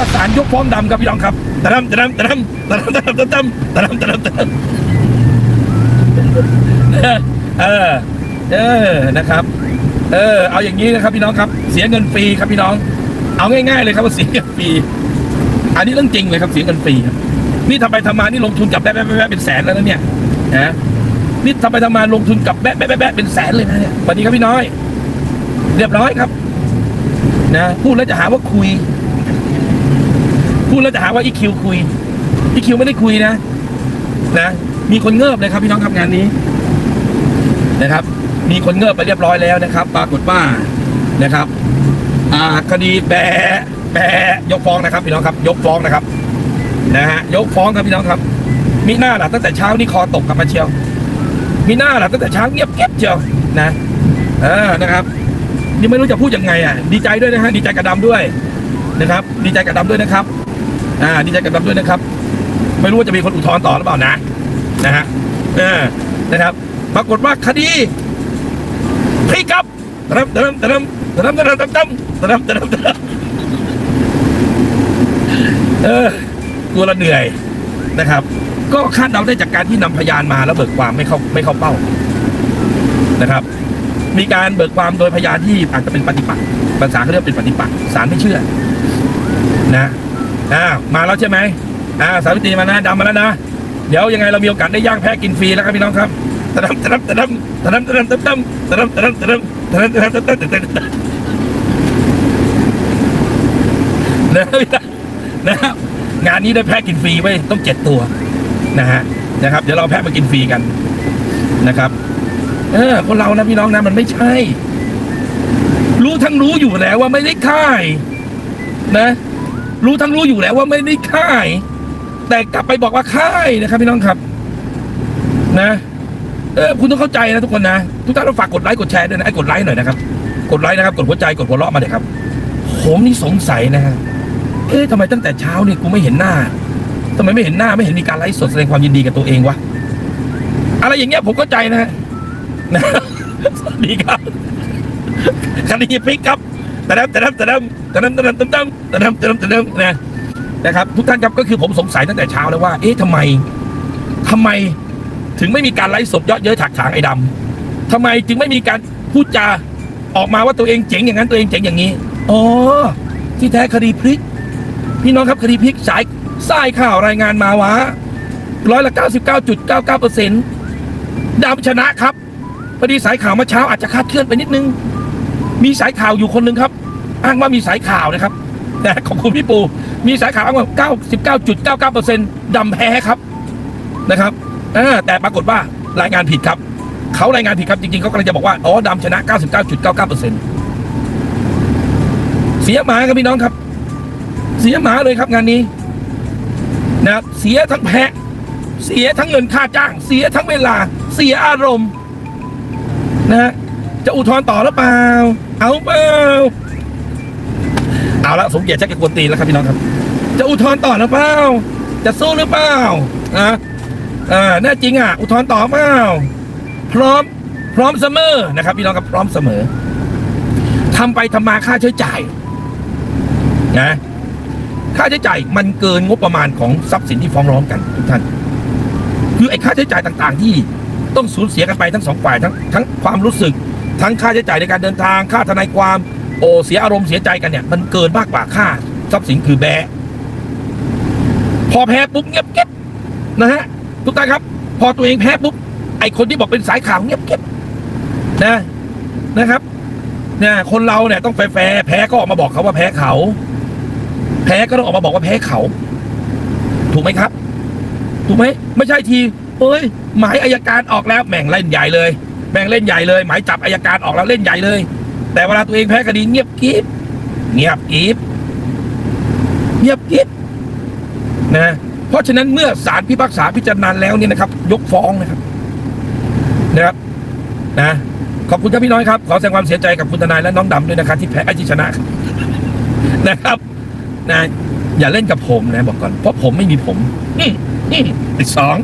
ว่าศาลยกฟ้องดำครับพี่น้องครับตะดำตะดำตะดำตะดำตะดำตะดำตะดำตะดำตะดำเออเออนะครับ เออ เอาอย่างนี้นะครับพี่น้องครับ เสียเงินฟรีครับพี่น้อง เอาง่ายๆเลยครับว่าเสียเงินฟรีอันนี้เรื่องจริงเลยครับเสียเงินฟรีครับนี่ทำไปทำมานี่ลงทุนกับแบ๊ะแบ๊ะแบ๊ะแบ๊ะเป็นแสนแล้วนะเนี่ยนะนี่ทำไปทำมาลงทุนกับแบ๊แบ๊ะแบ๊ะแบ๊ะเป็นแสนเลยนะเนี่ยสวัสดีครับพี่น้อย เรียบร้อยครับ นะพูดแล้วจะหาว่าคุย พูดแล้วจะหาว่าอีคิวคุยอีคิวไม่ได้คุยนะนะ มีคนเงิบเลยครับพี่น้องครับงานนี้นะครับ มีคนเงิบไปเรียบร้อยแล้วนะครับ ปรากฏว่านะครับ อ่าคดีแปะแปะยกฟ้องนะครับพี่น้องครับ ยกฟ้องนะครับนะฮะยกฟ้องครับพี่น้องครับ มีหน้าหล่ะตั้งแต่เช้านี่คอตกกับมาเชียว มีหน้าหล่ะตั้งแต่เช้าเงียบเก็บเชียวนะเออนะครับนี่ไม่รู้จะพูดยังไงอะ ดีใจด้วยนะฮะดีใจกับดำด้วยนะครับ ดีใจกับดำด้วยนะครับ อ่าดีใจกับดำด้วยนะครับ ไม่รู้ว่าจะมีคนอุทธรณ์ต่อหรือเปล่านะนะฮะเออนะครับ ปรากฏว่าคดีพลิกครับตะดำตะดำตะดำตะดำตะดำตะดำตะดำตะดำตะดำเออตัวละเหนื่อยนะครับ ก็คาดเดาได้จากการที่นำพยานมาแล้วเบิกความไม่เข้าไม่เข้าเป้านะครับ มีการเบิกความโดยพยานที่อาจจะเป็นปฏิปักษ์ภาษาเขาเรียกเป็นปฏิปักษ์ศาลไม่เชื่อนะ อ่ามาแล้วใช่ไหมอ่าสาวิตรีมานะดำมาแล้วนะ เดี๋ยวยังไงเรามีโอกาสได้ย่างแพะกินฟรีแล้วครับพี่น้องครับตะดำตะดำตะดำตะดำตะดำตะดำตะดำตะดำตะดำตะดำตะดำตะดำตะดำนะครับนะครับงานนี้ได้แพะกินฟรีไว้ต้องเจ็ดตัวนะฮะนะครับ เดี๋ยวเราแพะมากินฟรีกันนะครับ เออคนเรานะพี่น้องนะมันไม่ใช่ รู้ทั้งรู้อยู่แล้วว่าไม่ได้ค่ายนะ รู้ทั้งรู้อยู่แล้วว่าไม่ได้ค่าย แต่กลับไปบอกว่าค่ายนะครับพี่น้องครับ นะเออคุณต้องเข้าใจนะทุกคนนะ ทุกท่านต้องฝากกดไลค์กดแชร์ด้วยนะไอ้กดไลค์หน่อยนะครับ กดไลค์นะครับ กดหัวใจกดหัวเราะมาเลยครับ ผมนี่สงสัยนะฮะเอ๊ะทำไมตั้งแต่เช้านี่กูไม่เห็นหน้าทำไมไม่เห็นหน้าไม่เห็นมีการไลฟ์สดแสดงความยินดีกับตัวเองวะอะไรอย่างเงี้ยผมเข้าใจนะฮะนะสวัสดีครับคดีพลิกครับ ตะดำตะดำตะดำตะดำตะดำตะดำตะดำตะดำตะดำนะนะครับ ทุกท่านครับก็คือผมสงสัยตั้งแต่เช้าแล้วว่า เอ๊ะทำไมทำไมถึงไม่มีการไลฟ์สดเยอะเย้ยถักถางไอ้ดำทำไมจึงไม่มีการพูดจาออกมาว่าตัวเองเจ๋งอย่างนั้นตัวเองเจ๋งอย่างนี้อ๋อที่แท้คดีพลิก พี่น้องครับคดีพลิกสายสายข่าวรายงานมาว่าร้อยละ99.99เปอร์เซ็นต์ดำชนะครับพอดีสายข่าวเมื่อเช้าอาจจะคาดเคลื่อนไปนิดนึง มีสายข่าวอยู่คนหนึ่งครับ อ้างว่ามีสายข่าวนะครับแต่ของคุณพี่ปู มีสายข่าวอ้างว่า99.99%ดำแพ้ครับนะครับแต่ปรากฏว่ารายงานผิดครับ เขารายงานผิดครับจริงๆเขากำลังจะบอกว่าอ๋อดำชนะ 99.99%เสียหมาครับพี่น้องครับ เสียหมาเลยครับงานนี้นะครับเสียทั้งแพ้เสียทั้งเงินค่าจ้าง เสียทั้งเวลา เสียอารมณ์นะฮะ จะอุทธรณ์ต่อหรือเปล่า เอาเปล่า เอาละสมเกียรติชักจะกวนตีนแล้วครับพี่น้องครับ จะอุทธรณ์ต่อหรือเปล่า จะสู้หรือเปล่านะอ่าแน่จริงอะ อุทธรณ์ต่อเปล่า พร้อม พร้อมเสมอนะครับ พี่น้องครับพร้อมเสมอทำไปทำมาค่าใช้จ่ายนะค่าใช้จ่ายมันเกินงบประมาณของทรัพย์สินที่ฟ้องร้องกันทุกท่านคือไอ้ค่าใช้จ่ายต่าง ๆ ที่ต้องสูญเสียกันไปทั้งสองฝ่ายทั้งทั้งความรู้สึก ทั้งค่าใช้จ่ายในการเดินทาง ค่าทนายความ โอ้เสียอารมณ์เสียใจกันเนี่ย มันเกินมากกว่าค่าทรัพย์สินคือแบะพอแพ้ปุ๊บเงียบเก็บนะฮะทุกท่านครับ พอตัวเองแพ้ปุ๊บไอคนที่บอกเป็นสายข่าวเงียบเก็บนะนะครับเนี่ยคนเราเนี่ยต้องแฟร์แพ้ก็ออกมาบอกเขาว่าแพ้เขา แพ้ก็ต้องออกมาบอกว่าแพ้เขา ถูกไหมครับ ถูกไหมไม่ใช่ทีเอ้ยหมายอายการออกแล้วแม่งเล่นใหญ่เลย แม่งเล่นใหญ่เลยหมายจับอายการออกแล้วเล่นใหญ่เลย แต่เวลาตัวเองแพ้คดีเงียบกริบเงียบกริบเงียบกริบนะเพราะฉะนั้นเมื่อศาลพิพากษาพิจารณาแล้วเนี่ยนะครับ ยกฟ้องนะครับนะครับนะขอบคุณครับพี่น้อยครับ ขอแสดงความเสียใจกับคุณทนายและน้องดำด้วยนะครับที่แพ้ไอ้ที่ชนะนะครับนะอย่าเล่นกับผมนะบอกก่อนเพราะผมไม่มีผม อืมอืมอีกสอง